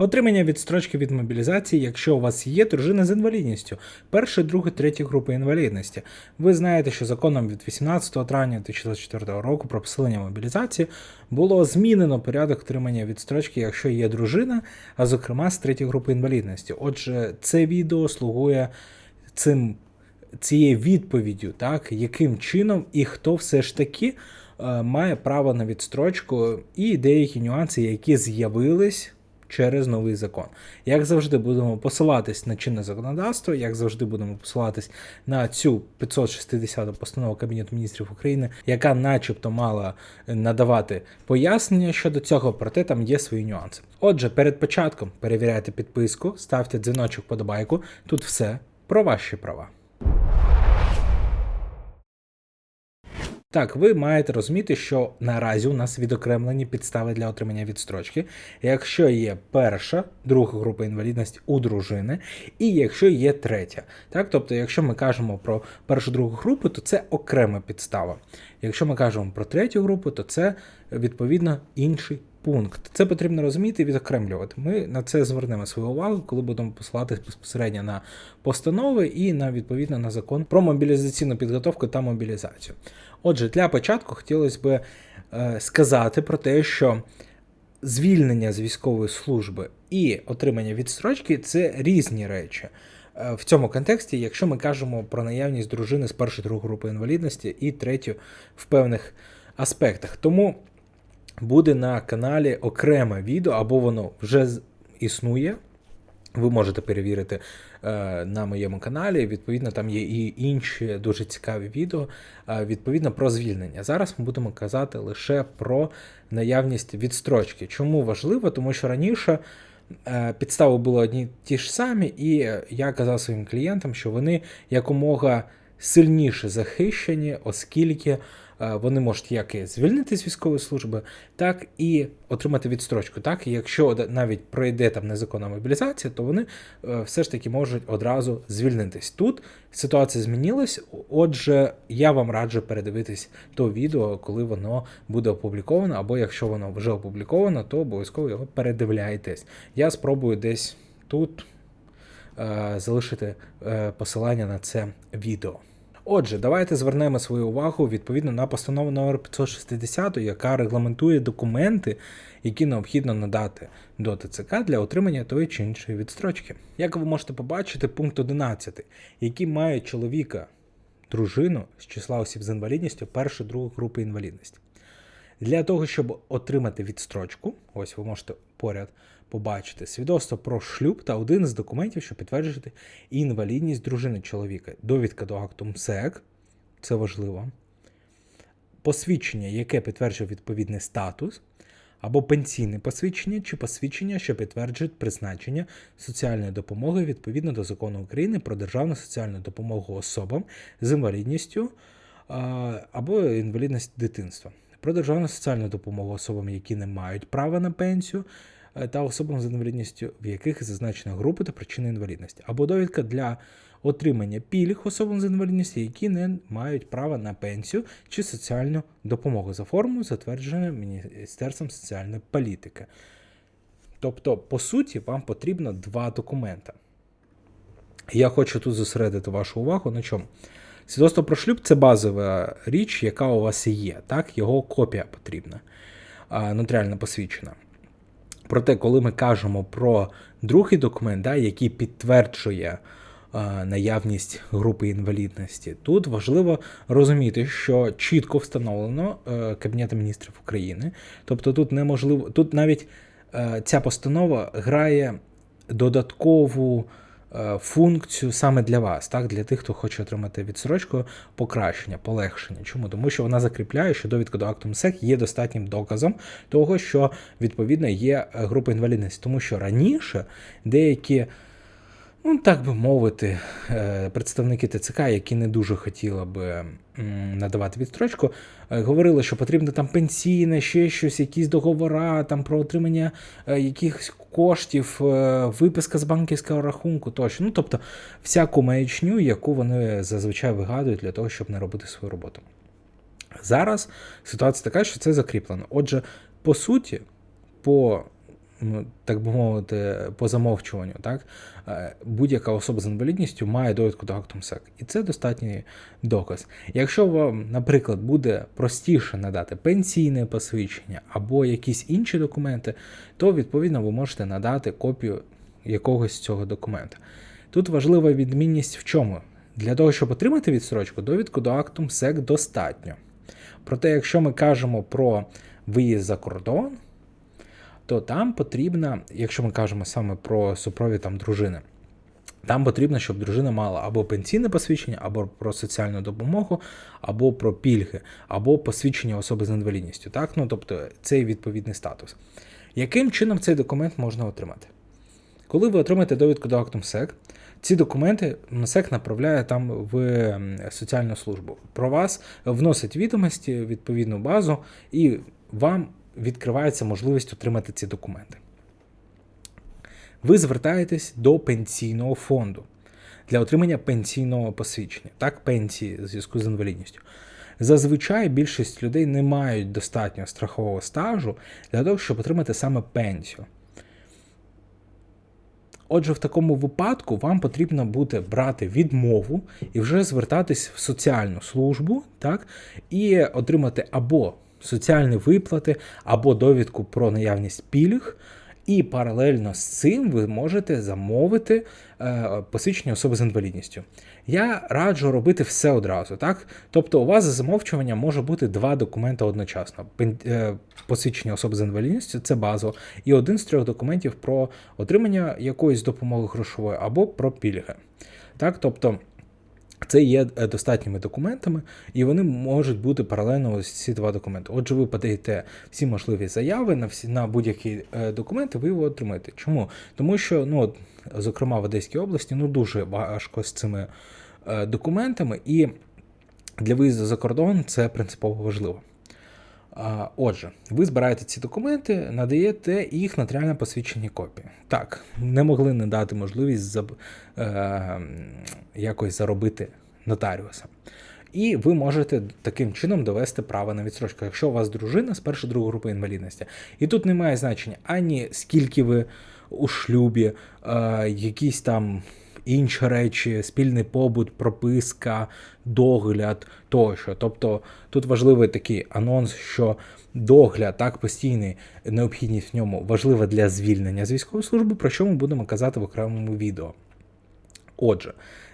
Отримання відстрочки від мобілізації, якщо у вас є дружина з інвалідністю, першої, другої, третьої групи інвалідності. Ви знаєте, що законом від 18 травня 2024 року про посилення мобілізації було змінено порядок отримання відстрочки, якщо є дружина, а зокрема з третьої групи інвалідності. Отже, це відео слугує цим цією відповіддю, так, яким чином і хто все ж таки е, має право на відстрочку, і деякі нюанси, які з'явились через новий закон. Як завжди, будемо посилатись на чинне законодавство, як завжди, будемо посилатись на цю 560 постанову Кабінету міністрів України, яка, начебто, мала надавати пояснення щодо цього, проте там є свої нюанси. Отже, перед початком перевіряйте підписку, ставте дзвіночок подобайку. Тут все про ваші права. Так, ви маєте розуміти, що наразі у нас відокремлені підстави для отримання відстрочки, якщо є перша, друга група інвалідності у дружини, і якщо є третя. Так, тобто, якщо ми кажемо про першу другу групу, то це окрема підстава. Якщо ми кажемо про третю групу, то це відповідно інший пункт. Це потрібно розуміти і відокремлювати. Ми на це звернемо свою увагу, коли будемо посилатись безпосередньо на постанови і на відповідно на закон про мобілізаційну підготовку та мобілізацію. Отже, для початку хотілося б е, сказати про те, що звільнення з військової служби і отримання відстрочки це різні речі. Е, В цьому контексті, якщо ми кажемо про наявність дружини з першої другої групи інвалідності і третю в певних аспектах. Тому буде на каналі окреме відео, або воно вже існує. Ви можете перевірити е, на моєму каналі. Відповідно, там є і інші дуже цікаві відео, е, відповідно про звільнення. Зараз ми будемо казати лише про наявність відстрочки. Чому важливо? Тому що раніше е, підстави були одні ті ж самі, і я казав своїм клієнтам, що вони якомога сильніше захищені, оскільки вони можуть як і звільнити з військової служби, так і отримати відстрочку. Так, і якщо навіть пройде там незаконна мобілізація, то вони е, все ж таки можуть одразу звільнитись. Тут ситуація змінилась. Отже, я вам раджу передивитись то відео, коли воно буде опубліковано, або якщо воно вже опубліковано, то обов'язково його передивляйтесь. Я спробую десь тут е, залишити е, посилання на це відео. Отже, давайте звернемо свою увагу відповідно на постанову номер 560, яка регламентує документи, які необхідно надати до ТЦК для отримання тої чи іншої відстрочки. Як ви можете побачити, пункт 11, який має чоловіка, дружину з числа осіб з інвалідністю першої другої групи інвалідності. Для того, щоб отримати відстрочку, ось ви можете поряд побачити свідоцтво про шлюб та один з документів, що підтверджує інвалідність дружини чоловіка, довідка до акту МСЕК, це важливо, посвідчення, яке підтверджує відповідний статус, або пенсійне посвідчення чи посвідчення, що підтверджують призначення соціальної допомоги відповідно до закону України про державну соціальну допомогу особам з інвалідністю або інвалідність дитинства. Про державну соціальну допомогу особам, які не мають права на пенсію, та особам з інвалідністю, в яких зазначена група та причина інвалідності, або довідка для отримання пільг особам з інвалідністю, які не мають права на пенсію чи соціальну допомогу за формою, затвердженою Міністерством соціальної політики. Тобто, по суті, вам потрібно два документи. Я хочу тут зосередити вашу увагу на чому. Свідоцтво про шлюб це базова річ, яка у вас є. Так? Його копія потрібна, нотаріально посвідчена. Проте, коли ми кажемо про другий документ, да, який підтверджує е, наявність групи інвалідності, тут важливо розуміти, що чітко встановлено е, Кабінетом міністрів України. Тобто тут неможливо, тут навіть е, ця постанова грає додаткову функцію саме для вас, так, для тих, хто хоче отримати відсрочку, покращення, полегшення. Чому? Тому що вона закріпляє, що довідка до акту МСЕК є достатнім доказом того, що відповідно є е, група інвалідності. Тому що раніше деякі. Ну, так би мовити, е, представники ТЦК, які не дуже хотіли би надавати відстрочку, е, говорили, що потрібно там пенсійне, ще щось, якісь договори там про отримання е, якихось коштів, е, виписка з банківського рахунку тощо. Ну, тобто всяку маячню, яку вони зазвичай вигадують для того, щоб не робити свою роботу. Зараз ситуація така, що це закріплено. Отже, по суті, по так би мовити, по замовчуванню, так, е, будь-яка особа з інвалідністю має довідку до акту МСЕК. І це достатній доказ. Якщо вам, наприклад, буде простіше надати пенсійне посвідчення або якісь інші документи, то відповідно ви можете надати копію якогось цього документа. Тут важлива відмінність в чому? Для того, щоб отримати відстрочку, довідку до акту МСЕК достатньо. Проте, якщо ми кажемо про виїзд за кордон, то там потрібно, якщо ми кажемо саме про супровід там дружини, там потрібно, щоб дружина мала або пенсійне посвідчення, або про соціальну допомогу, або про пільги, або посвідчення особи з інвалідністю. Так? Ну, тобто цей відповідний статус. Яким чином цей документ можна отримати? Коли ви отримаєте довідку до акту МСЕК, ці документи МСЕК направляє там в соціальну службу. Про вас вносить відомості, відповідну базу, і вам відкривається можливість отримати ці документи. Ви звертаєтесь до пенсійного фонду для отримання пенсійного посвідчення, так, пенсії в зв'язку з інвалідністю. Зазвичай більшість людей не мають достатньо страхового стажу для того, щоб отримати саме пенсію. Отже, в такому випадку вам потрібно буде брати відмову і вже звертатись в соціальну службу, так, і отримати або соціальні виплати, або довідку про наявність пільг. І паралельно з цим ви можете замовити е, посвідчення особи з інвалідністю. Я раджу робити все одразу, так? Тобто у вас за замовчуванням може бути два документи одночасно. Е, Посвідчення особи з інвалідністю це базово, і один з трьох документів про отримання якоїсь допомоги грошової або про пільги. Так, тобто. Це є е, достатніми документами, і вони можуть бути паралельно ось ці два документи. Отже, ви подаєте всі можливі заяви на всі на будь-які е, документи, ви його отримаєте. Чому? Тому що, ну, от, зокрема, в Одеській області ну, дуже важко з цими е, документами, і для виїзду за кордон це принципово важливо. Отже, ви збираєте ці документи, надаєте їх нотаріально посвідчені копії. Так, не могли не дати можливість заб... е... якось заробити нотаріуса. І ви можете таким чином довести право на відстрочку, якщо у вас дружина з першої другої групи інвалідності. І тут немає значення ані скільки ви у шлюбі, е... якісь там інші речі, спільний побут, прописка, догляд тощо. Тобто тут важливий такий анонс, що догляд, так, постійний необхідність в ньому важлива для звільнення з військової служби, про що ми будемо казати в окремому відео. Отже,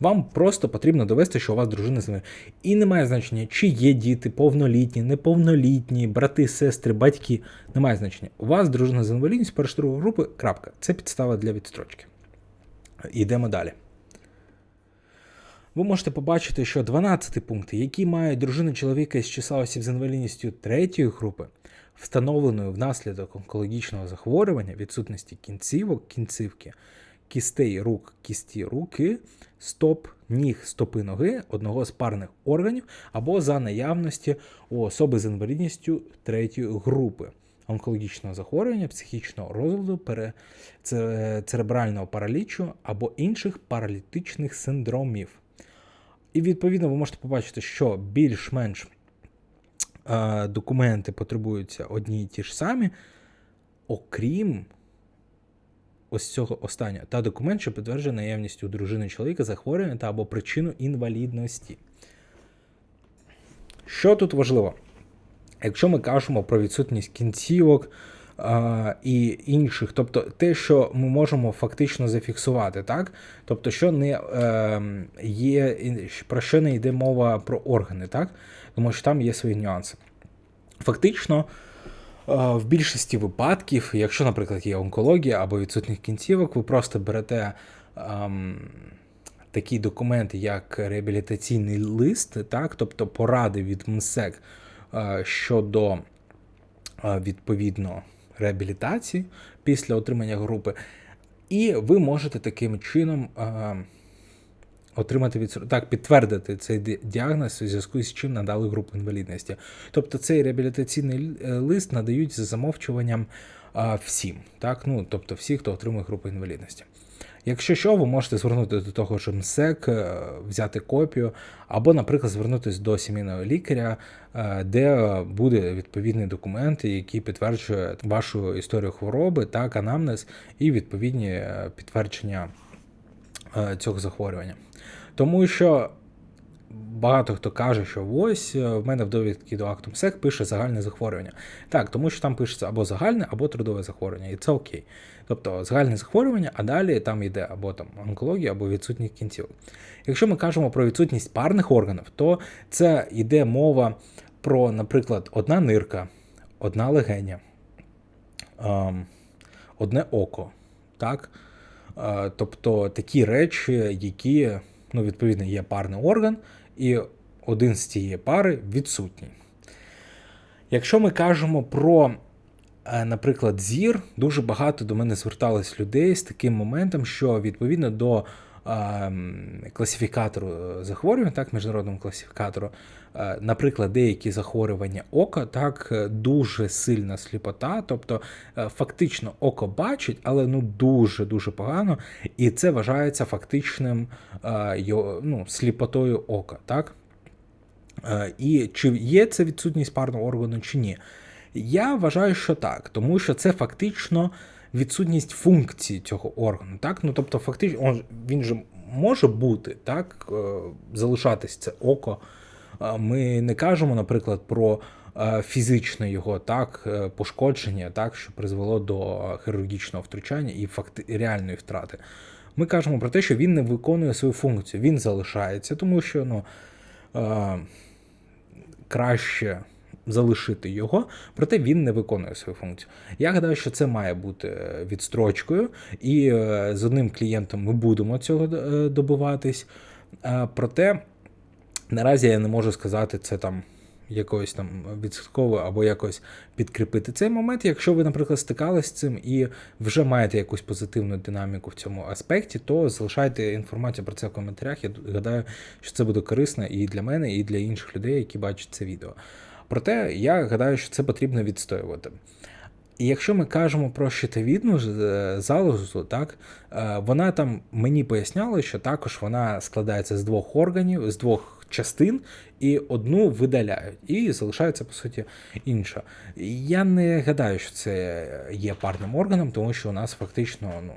вам просто потрібно довести, що у вас дружина з ними. І немає значення, чи є діти, повнолітні, неповнолітні, брати, сестри, батьки. Немає значення. У вас дружина з інвалідністю першої групи. Крапка. Це підстава для відстрочки. Йдемо далі. Ви можете побачити, що 12 пункти, які мають дружину чоловіка з числа осіб з інвалідністю третьої групи, встановленою внаслідок онкологічного захворювання, відсутності кінцівок, кінцівки, кістей рук, кісті руки, стоп, ніг, стопи ноги, одного з парних органів або за наявності у особи з інвалідністю третьої групи онкологічного захворювання, психічного розладу, церебрального паралічу або інших паралітичних синдромів. І відповідно ви можете побачити, що більш-менш е, документи потребуються одні й ті ж самі, окрім ось цього останнього. Та документ, що підтверджує наявність у дружини чоловіка захворювання та або причину інвалідності. Що тут важливо? Якщо ми кажемо про відсутність кінцівок а, і інших, тобто те, що ми можемо фактично зафіксувати, так? Тобто, що не е, є, про що не йде мова про органи, так? Тому що там є свої нюанси. Фактично, е, в більшості випадків, якщо, наприклад, є онкологія або відсутність кінцівок, ви просто берете. ем, Такі документи, як реабілітаційний лист, так, тобто поради від МСЕК щодо е, відповідно реабілітації після отримання групи, і ви можете таким чином е, отримати від так, підтвердити цей діагноз, у зв'язку з чим надали групу інвалідності. Тобто цей реабілітаційний е, лист надають за замовчуванням всім, так? Ну, тобто всі, хто отримує групу інвалідності. Якщо що, ви можете звернутися до того ж МСЕК, е, взяти копію, або, наприклад, звернутися до сімейного лікаря, е, де буде відповідний документ, який підтверджує вашу історію хвороби, так, анамнез і відповідні е, підтвердження е, цього захворювання. Тому що багато хто каже, що ось е, в мене в довідки до МСЕК пише загальне захворювання. Так, тому що там пишеться або загальне, або трудове захворювання, і це окей. Тобто загальне захворювання, а далі там йде або там онкологія, або відсутність кінцівок. Якщо ми кажемо про відсутність парних органів, то це йде мова про, наприклад, одна нирка, одна легеня, ем, одне око. Так? Е, Тобто такі речі, які ну, відповідно є парний орган, і один з цієї пари відсутній. Якщо ми кажемо про, е, наприклад, зір, дуже багато до мене звертались людей з таким моментом, що відповідно до е, класифікатору е, захворювань, так, міжнародному класифікатору, наприклад, деякі захворювання ока, так, е, дуже сильна сліпота, тобто е, фактично око бачить, але ну дуже дуже погано, і це вважається фактичним е, ну, сліпотою ока, так? Е, І чи є це відсутність парного органу, чи ні? Я вважаю, що так, тому що це фактично відсутність функції цього органу. Так? Ну, тобто, фактично, він же може бути, так, е, залишатись це око. Ми не кажемо, наприклад, про е, фізичне його так, е, пошкодження, так, що призвело до хірургічного втручання і факти, реальної втрати. Ми кажемо про те, що він не виконує свою функцію, він залишається, тому що ну, е, краще залишити його, проте він не виконує свою функцію. Я гадаю, що це має бути е, відстрочкою, і з одним клієнтом ми будемо цього добиватись. Проте наразі я не можу сказати це там. Якось там відсотково або якось підкріпити цей момент. Якщо ви, наприклад, стикались з цим і вже маєте якусь позитивну динаміку в цьому аспекті, то залишайте інформацію про це в коментарях. Я гадаю, що це буде корисно і для мене, і для інших людей, які бачать це відео. Проте я гадаю, що це потрібно відстоювати. І якщо ми кажемо про щитовідну е, залозу, так е, вона там мені поясняла, що також вона складається з двох органів, з двох частин, і одну видаляють, і залишається по суті інша. Я не гадаю, що це є парним органом, тому що у нас фактично ну.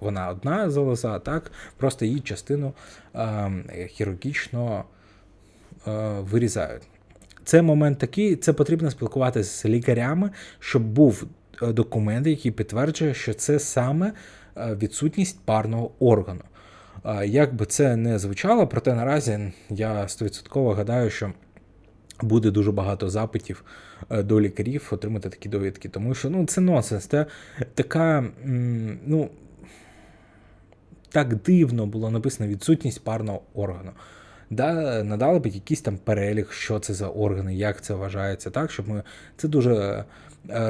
Вона одна залоза, так, просто її частину е, хірургічно е, вирізають. Це момент такий, це потрібно спілкуватися з лікарями, щоб був е, документ, який підтверджує, що це саме е, відсутність парного органу. Як би це не звучало, проте наразі я 100% гадаю, що буде дуже багато запитів е, до лікарів отримати такі довідки, тому що ну, це нонсенс. Це така, ну, так дивно було написано відсутність парного органу. Да, надали б якийсь там перелік, що це за органи, як це вважається, так, щоб ми це дуже е,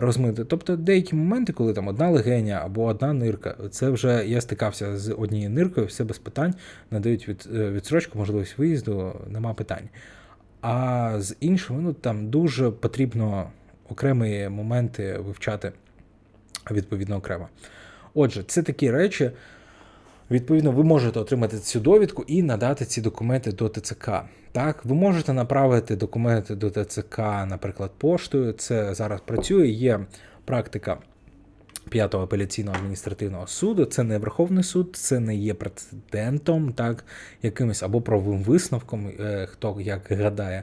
розмити. Тобто деякі моменти, коли там одна легеня або одна нирка, це вже я стикався з однією ниркою, все без питань, надають від, е, відсрочку, можливість виїзду, нема питань. А з іншими, ну там дуже потрібно окремі моменти вивчати відповідно окремо. Отже, це такі речі. Відповідно, ви можете отримати цю довідку і надати ці документи до ТЦК. Так, ви можете направити документи до ТЦК, наприклад, поштою. Це зараз працює. Є практика 5-го апеляційного адміністративного суду. Це не Верховний суд, це не є прецедентом, так, якимось або правовим висновком, е, хто як гадає.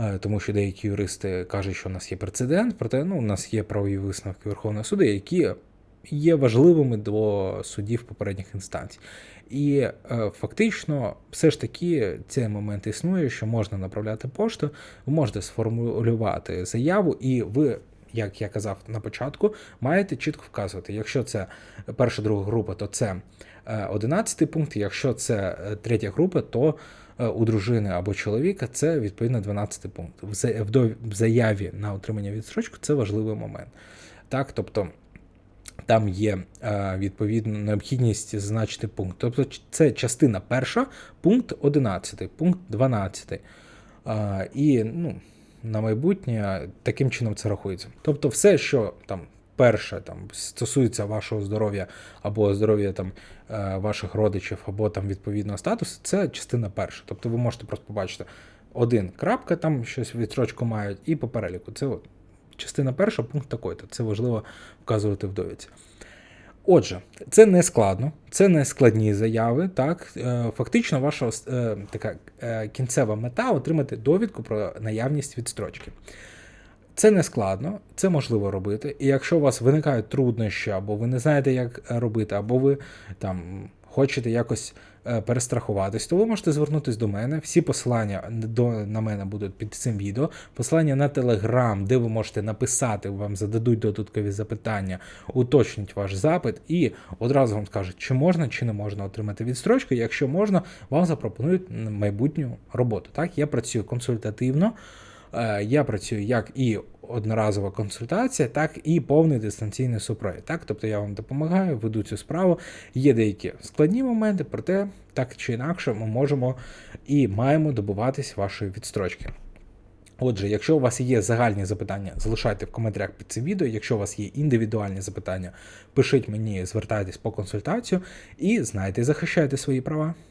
Е, Тому що деякі юристи кажуть, що у нас є прецедент, проте ну, у нас є правові висновки Верховного суду, які є важливими до судів попередніх інстанцій. І е, фактично, все ж таки, цей момент існує, що можна направляти пошту, ви можете сформулювати заяву, і ви, як я казав на початку, маєте чітко вказувати, якщо це перша друга група, то це 11 пункт, якщо це е, третя група, то е, у дружини або чоловіка це відповідно 12 пункт. В заяві на отримання відстрочку це важливий момент. Так, тобто там є е, відповідно необхідність зазначити пункт. Тобто це частина перша, пункт 11, пункт 12. Е, І ну, на майбутнє таким чином це рахується. Тобто, все, що там перше там стосується вашого здоров'я або здоров'я там е, ваших родичів, або там відповідного статусу, це частина перша. Тобто ви можете просто побачити один крапка, там щось відстрочку мають, і по переліку. Це от частина перша, пункт такий-то. Це важливо вказувати в довідці. Отже, це не складно, це не складні заяви. Так, Е, фактично, ваша е, така е, кінцева мета отримати довідку про наявність відстрочки. Це не складно, це можливо робити. І якщо у вас виникають труднощі, або ви не знаєте, як робити, або ви там хочете якось перестрахуватись, то ви можете звернутися до мене. Всі посилання до, на мене будуть під цим відео. Посилання на Телеграм, де ви можете написати, вам зададуть додаткові запитання, уточніть ваш запит і одразу вам скажуть, чи можна, чи не можна отримати відстрочку. Якщо можна, вам запропонують майбутню роботу. Так, я працюю консультативно. Е, Я працюю як і одноразова консультація, так і повний дистанційний супровід. Так, тобто я вам допомагаю, веду цю справу. Є деякі складні моменти, проте так чи інакше ми можемо і маємо добуватись вашої відстрочки. Отже, якщо у вас є загальні запитання, залишайте в коментарях під цим відео. Якщо у вас є індивідуальні запитання, пишіть мені, звертайтесь по консультацію і знайте, захищайте свої права.